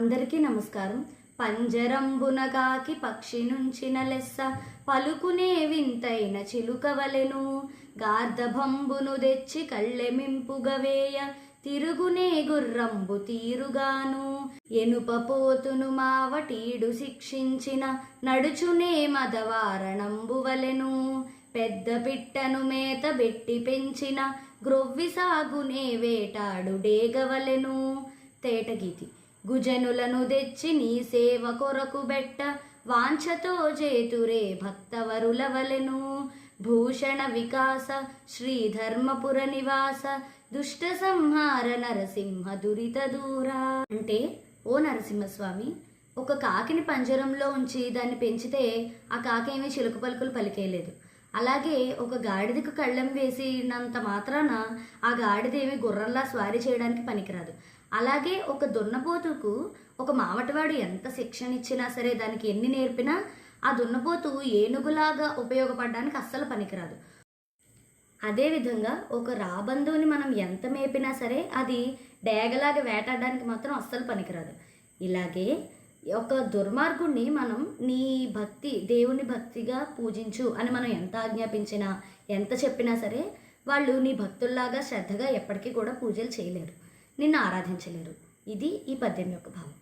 అందరికీ నమస్కారం. పంజరంబునగాకి పక్షి నుంచిన లెస్స పలుకునే వింతైన చిలుకవలెను. గార్ధభంబును తెచ్చి కళ్ళెమింపుగవేయ తిరుగునే గుర్రంబు తీరుగాను. ఎనుపపోతును మావటీడు శిక్షించిన నడుచునే మదవారణంబువలెను. పెద్ద పిట్టను మేత బెట్టి పెంచిన గ్రొవ్వి సాగునే వేటాడు డేగవలెను. తేటగీతి గుజనులను తెచ్చి నీ సేవ కొరకు బెట్ట వాంఛతో చేతురే భక్తవరులవలెను భూషణ వికాస శ్రీధర్మపుర నివాస దుష్ట సంహార నరసింహ దురిత దూరా. అంటే ఓ నరసింహస్వామి ఒక కాకిని పంజరంలో ఉంచి దాన్ని పెంచితే ఆ కాకి ఏమీ చిలుక పలుకులు పలికేయలేదు అలాగే ఒక గాడిదకు కళ్ళెం వేసినంత మాత్రాన ఆ గాడిద ఏమి గుర్రంలా స్వారీ చేయడానికి పనికిరాదు. అలాగే ఒక దున్నపోతుకు ఒక మావటివాడు ఎంత శిక్షణ ఇచ్చినా సరే దానికి ఎన్ని నేర్పినా ఆ దున్నపోతు ఏనుగులాగా ఉపయోగపడడానికి అస్సలు పనికిరాదు. అదేవిధంగా ఒక రాబంధువుని మనం ఎంత మేపినా సరే అది డేగలాగా వేటాడడానికి మాత్రం అస్సలు పనికిరాదు. ఇలాగే ఒక దుర్మార్గుణ్ణి మనం నీ భక్తి దేవుని భక్తిగా పూజించు అని మనం ఎంత ఆజ్ఞాపించినా ఎంత చెప్పినా సరే వాళ్ళు నీ భక్తుల్లాగా శ్రద్ధగా ఎప్పటికీ కూడా పూజలు చేయలేరు నిన్ను ఆరాధించలేరు. ఇది ఈ పద్యం యొక్క భావం.